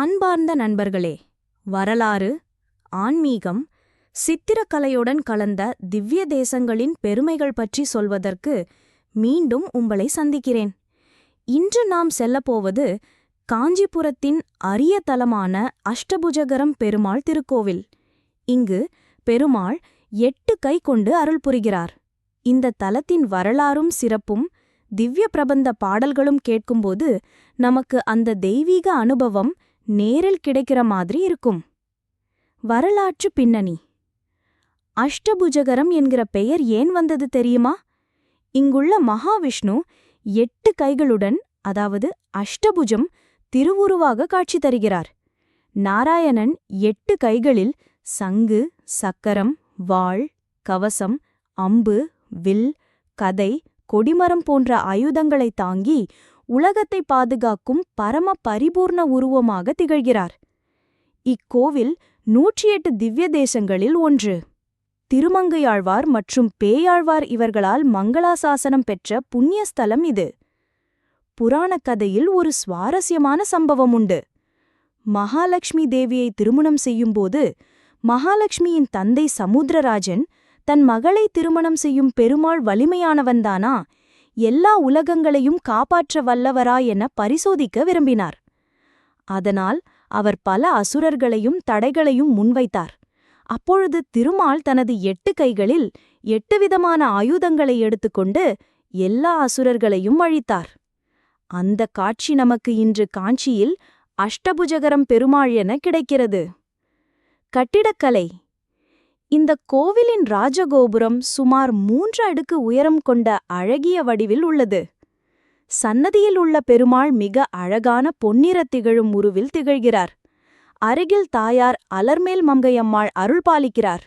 அன்பார்ந்த நண்பர்களே வரலாறு ஆன்மீகம் சித்திரக்கலையுடன் கலந்த திவ்ய தேசங்களின் பெருமைகள் பற்றி சொல்வதற்கு மீண்டும் உங்களை சந்திக்கிறேன். இன்று நாம் செல்லப்போவது காஞ்சிபுரத்தின் அரிய தலமான அஷ்டபுஜகரம் பெருமாள் திருக்கோவில். இங்கு பெருமாள் எட்டு கை கொண்டு அருள் புரிகிறார். இந்த தலத்தின் வரலாறும் சிறப்பும் திவ்ய பிரபந்த பாடல்களும் கேட்கும்போது நமக்கு அந்த தெய்வீக அனுபவம் நேரில் கிடைக்கிற மாதிரி இருக்கும். வரலாற்று பின்னணி. அஷ்டபுஜகரம் என்கிற பெயர் ஏன் வந்தது தெரியுமா? இங்குள்ள மகாவிஷ்ணு எட்டு கைகளுடன் அதாவது அஷ்டபுஜம் திருவுருவாக காட்சி தருகிறார். நாராயணன் எட்டு கைகளில் சங்கு சக்கரம் வாள் கவசம் அம்பு வில் கதை கொடிமரம் போன்ற ஆயுதங்களை தாங்கி உலகத்தை பாதுகாக்கும் பரம பரிபூர்ண உருவமாக திகழ்கிறார். இக்கோவில் நூற்றி எட்டு திவ்ய தேசங்களில் ஒன்று. திருமங்கையாழ்வார் மற்றும் பேயாழ்வார் இவர்களால் மங்களாசாசனம் பெற்ற புண்ணிய ஸ்தலம் இது. புராணக் கதையில் ஒரு சுவாரஸ்யமான சம்பவம் உண்டு. மகாலட்சுமி தேவியை திருமணம் செய்யும்போது மகாலட்சுமியின் தந்தை சமுத்திரராஜன் தன் மகளை திருமணம் செய்யும் பெருமாள் வலிமையானவன்தானா எல்லா உலகங்களையும் காப்பாற்ற வல்லவரா என பரிசோதிக்க விரும்பினார். அதனால் அவர் பல அசுரர்களையும் தடைகளையும் முன்வைத்தார். அப்பொழுது திருமால் தனது எட்டு கைகளில் எட்டு விதமான ஆயுதங்களை எடுத்துக்கொண்டு எல்லா அசுரர்களையும் அழித்தார். அந்த காட்சி நமக்கு இன்று காஞ்சியில் அஷ்டபுஜகரம் பெருமாள் என கிடைக்கிறது. கட்டிடக்கலை இந்த கோவிலின் ராஜகோபுரம் சுமார் மூன்று அடுக்கு உயரம் கொண்ட அழகிய வடிவில் உள்ளது. சன்னதியில் உள்ள பெருமாள் மிக அழகான பொன்னிறத் திகழும் உருவில் திகழ்கிறார். அருகில் தாயார் அலர்மேல் மங்கையம்மாள் அருள் பாலிக்கிறார்.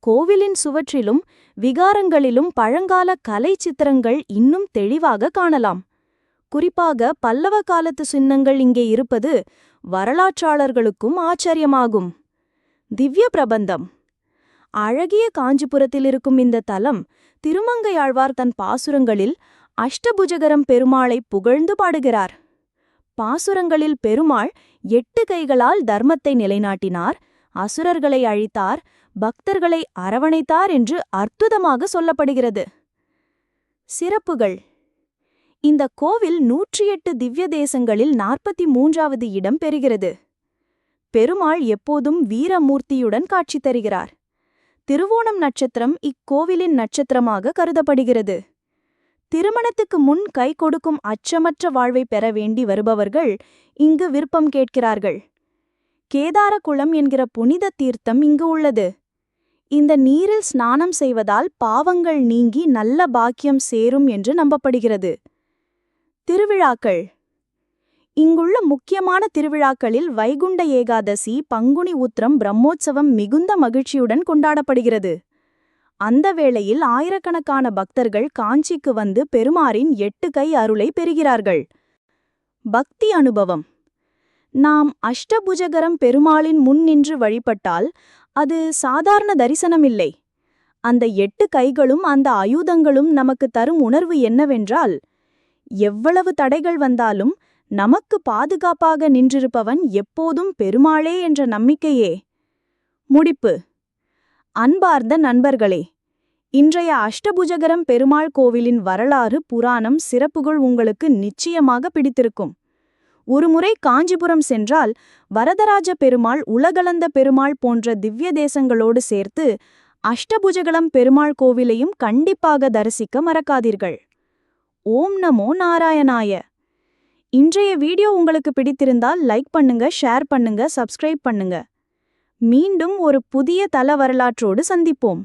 கோவிலின் சுவற்றிலும் விகாரங்களிலும் பழங்கால கலை சித்திரங்கள் இன்னும் தெளிவாக காணலாம். குறிப்பாக பல்லவ காலத்து சின்னங்கள் இங்கே இருப்பது வரலாற்றாளர்களுக்கும் ஆச்சரியமாகும். திவ்ய பிரபந்தம். அழகிய காஞ்சிபுரத்தில் இருக்கும் இந்த தலம் திருமங்கையாழ்வார் தன் பாசுரங்களில் அஷ்டபுஜகரம் பெருமாளை புகழ்ந்து பாடுகிறார். பாசுரங்களில் பெருமாள் எட்டு கைகளால் தர்மத்தை நிலைநாட்டினார். அசுரர்களை அழித்தார். பக்தர்களை அரவணைத்தார் என்று அற்புதமாக சொல்லப்படுகிறது. சிறப்புகள். இந்த கோவில் நூற்றி எட்டு திவ்ய தேசங்களில் நாற்பத்தி மூன்றாவது இடம் பெறுகிறது. பெருமாள் எப்போதும் வீரமூர்த்தியுடன் காட்சி தருகிறார். திருவோணம் நட்சத்திரம் இக்கோவிலின் நட்சத்திரமாக கருதப்படுகிறது. திருமணத்துக்கு முன் கை கொடுக்கும் அச்சமற்ற வாழ்வை பெற வேண்டி வருபவர்கள் இங்கு விருப்பம் கேட்கிறார்கள். கேதாரகுளம் என்கிற புனித தீர்த்தம் இங்கு உள்ளது. இந்த நீரில் ஸ்நானம் செய்வதால் பாவங்கள் நீங்கி நல்ல பாக்கியம் சேரும் என்று நம்பப்படுகிறது. திருவிழாக்கள் இங்குள்ள முக்கியமான திருவிழாக்களில் வைகுண்ட ஏகாதசி பங்குனி உத்திரம் பிரம்மோற்சவம் மிகுந்த மகிழ்ச்சியுடன் கொண்டாடப்படுகிறது. அந்த வேளையில் ஆயிரக்கணக்கான பக்தர்கள் காஞ்சிக்கு வந்து பெருமாரின் எட்டு கை அருளை பெறுகிறார்கள். பக்தி அனுபவம். நாம் அஷ்டபுஜகரம் பெருமாளின் முன் நின்று வழிபட்டால் அது சாதாரண தரிசனமில்லை. அந்த எட்டு கைகளும் அந்த ஆயுதங்களும் நமக்கு தரும் உணர்வு என்னவென்றால் எவ்வளவு தடைகள் வந்தாலும் நமக்கு பாதுகாப்பாக நின்றிருப்பவன் எப்போதும் பெருமாளே என்ற நம்பிக்கையே. முடிப்பு. அன்பார்ந்த நண்பர்களே இன்றைய அஷ்டபுஜகரம் பெருமாள் கோவிலின் வரலாறு புராணம் சிறப்புகள் உங்களுக்கு நிச்சயமாக பிடித்திருக்கும். ஒருமுறை காஞ்சிபுரம் சென்றால் வரதராஜ பெருமாள் உலகளந்த பெருமாள் போன்ற திவ்ய தேசங்களோடு சேர்த்து அஷ்டபுஜகலம் பெருமாள் கோவிலையும் கண்டிப்பாக தரிசிக்க மறக்காதீர்கள். ஓம் நமோ நாராயணாய. இன்றைய வீடியோ உங்களுக்கு பிடித்திருந்தால் லைக் பண்ணுங்க ஷேர் பண்ணுங்க சப்ஸ்கிரைப் பண்ணுங்க. மீண்டும் ஒரு புதிய தல வரலாற்றோடு சந்திப்போம்.